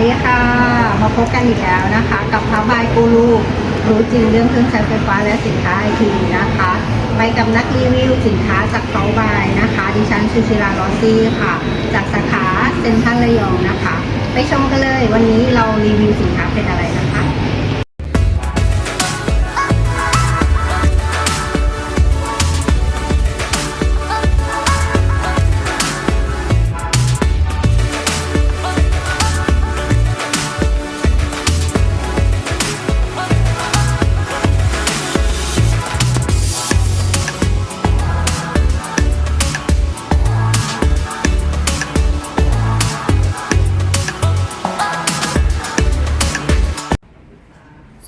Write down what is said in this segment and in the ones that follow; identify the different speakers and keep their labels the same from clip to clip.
Speaker 1: ดีค่ะ มาพบกันอีกแล้วนะคะ กับพระบายกูรูรู้จริงเรื่องเครื่องใช้ไฟฟ้าและสินค้าไอทีนะคะ ไปกับนักรีวิวสินค้าจากเขาบายนะคะ ดิฉันชูชิลาลอซี่ค่ะ จากสาขาเซ็นทรัลระยองนะคะ ไปชมกันเลยวันนี้เรารีวิวสินค้าเป็นอะไรนะคะ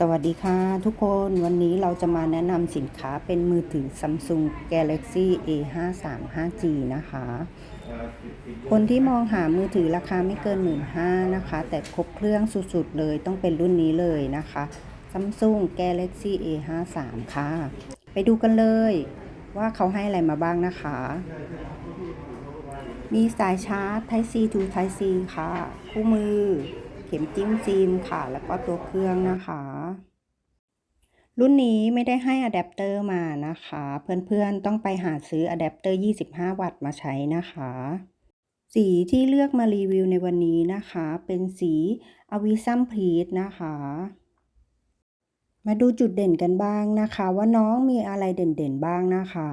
Speaker 1: สวัสดีค่ะทุกคนวันนี้เราจะมาแนะนำสินค้าเป็นมือถือ Samsung Galaxy A53 5G นะคะ คนที่มองหามือถือราคาไม่เกิน 1 5ื่นนะคะ แต่ครบเครื่องสุดๆเลยต้องเป็นรุ่นนี้เลยนะคะ Samsung Galaxy A53 ค่ะ ไปดูกันเลยว่าเขาให้อะไรมาบ้างนะคะ มีสายชาร์จ Type C to Type C ค่ะ คู่มือเข็มจิ้มซิมค่ะ แล้วก็ตัวเครื่องนะคะ รุ่นนี้ไม่ได้ให้อะแดปเตอร์มานะคะ เพื่อนๆต้องไปหาซื้ออะแดปเตอร์ 25 วัตต์มาใช้นะคะ สีที่เลือกมารีวิวในวันนี้นะคะ เป็นสีอวิซัมพีทนะคะ มาดูจุดเด่นกันบ้างนะคะ ว่าน้องมีอะไรเด่นๆบ้างนะคะ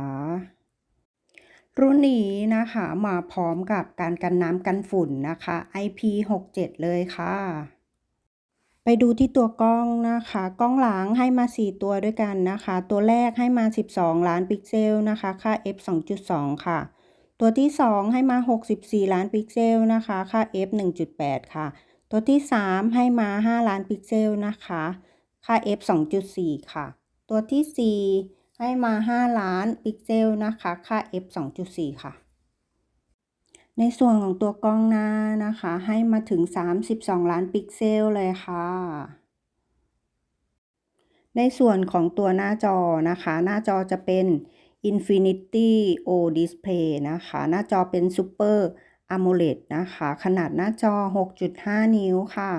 Speaker 1: รุ่นนี้นะคะมาพร้อมกับการกันน้ำกันฝุ่นนะคะ IP67 เลยค่ะ ไปดูที่ตัวกล้องนะคะ กล้องหลังให้มา 4 ตัวด้วยกันนะคะ ตัวแรกให้มา 12 ล้านพิกเซลนะคะ ค่า f 2.2 ค่ะ ตัวที่ 2 ให้มา 64 ล้านพิกเซลนะคะ ค่า f 1.8 ค่ะ ตัวที่ 3 ให้มา 5 ล้านพิกเซลนะคะ ค่า f 2.4 ค่ะ ตัวที่ 4 ให้มา 5 ล้านพิกเซลนะคะ ค่า f 2.4 ค่ะ ในส่วนของตัวกล้องหน้านะคะ ให้มาถึง 32 ล้านพิกเซลเลยค่ะ ในส่วนของตัวหน้าจอนะคะ หน้าจอจะเป็น Infinity O Display นะคะ หน้าจอเป็น Super AMOLED นะคะ ขนาดหน้าจอ 6.5 นิ้วค่ะ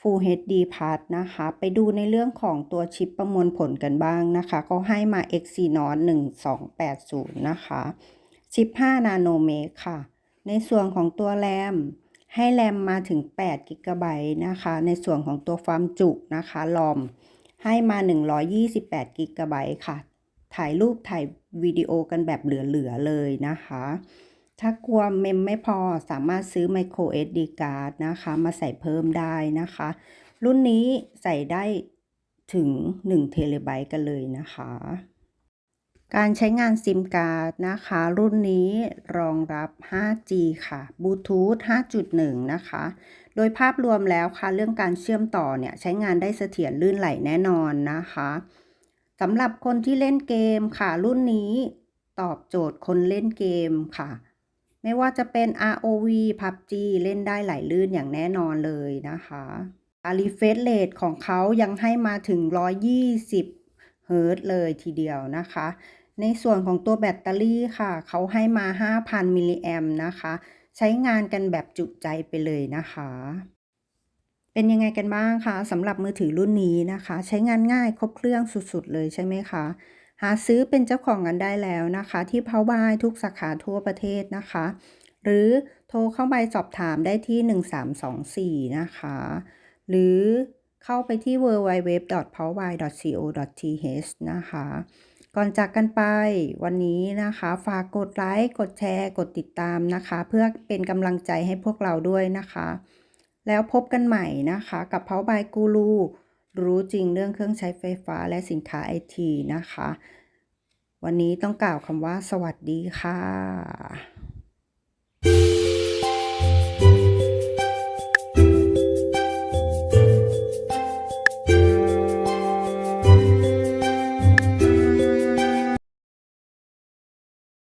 Speaker 1: Full HD Plus นะคะ ไปดูในเรื่องของตัวชิปประมวลผลกันบ้างนะคะ ก็ให้มา Exynos 1280 นะคะ 15 นาโนเมตรค่ะ ในส่วนของตัวแรมให้แรมมาถึง8กิกะไบต์นะคะ ในส่วนของตัวความจุนะคะลอมให้มา 128กิกะไบต์ค่ะ ถ่ายรูปถ่ายวิดีโอกันแบบเหลือ ๆ เลยนะคะ ถ้ากลัวเมมไม่พอสามารถซื้อ micro SD card นะคะ มาใส่เพิ่มได้นะคะ รุ่นนี้ใส่ได้ถึง1เทเลไบต์กันเลยนะคะ การใช้งานซิมการ์ดนะคะ รุ่นนี้รองรับ 5G ค่ะบลูทูธ 5.1 นะคะ โดยภาพรวมแล้วค่ะ เรื่องการเชื่อมต่อเนี่ยใช้งานได้เสถียรลื่นไหลแน่นอนนะคะสำหรับคนที่เล่นเกมค่ะ รุ่นนี้ตอบโจทย์คนเล่นเกมค่ะ ไม่ว่าจะเป็น ROV PUBG เล่นได้ไหลลื่นอย่างแน่นอนเลยนะคะอารีเฟสเรทของเขายังให้มาถึง 120 เฮิร์ตเลยทีเดียวนะคะ ในส่วนของตัวแบตเตอรี่ค่ะ เขาให้มา 5,000 มิลลิแอมนะคะ ใช้งานกันแบบจุใจไปเลยนะคะ เป็นยังไงกันบ้างคะสำหรับมือถือรุ่นนี้นะคะ ใช้งานง่ายครบเครื่องสุดๆ เลยใช่ไหมคะ หาซื้อเป็นเจ้าของกันได้แล้วนะคะ ที่เพาบายทุกสาขาทั่วประเทศนะคะ หรือโทรเข้าไปสอบถามได้ที่ 1324 นะคะ หรือเข้าไปที่ www.powerby.co.th นะคะ ก่อนจากกันไปวันนี้นะคะ ฝากกดไลค์ กดแชร์ กดติดตามนะคะ เพื่อเป็นกำลังใจให้พวกเราด้วยนะคะ แล้วพบกันใหม่นะคะ กับเพาบายกูรูรู้จริงเรื่องเครื่องใช้ไฟฟ้าและสินค้าไอทีนะคะ วันนี้ต้องกล่าวคำว่าสวัสดีค่ะ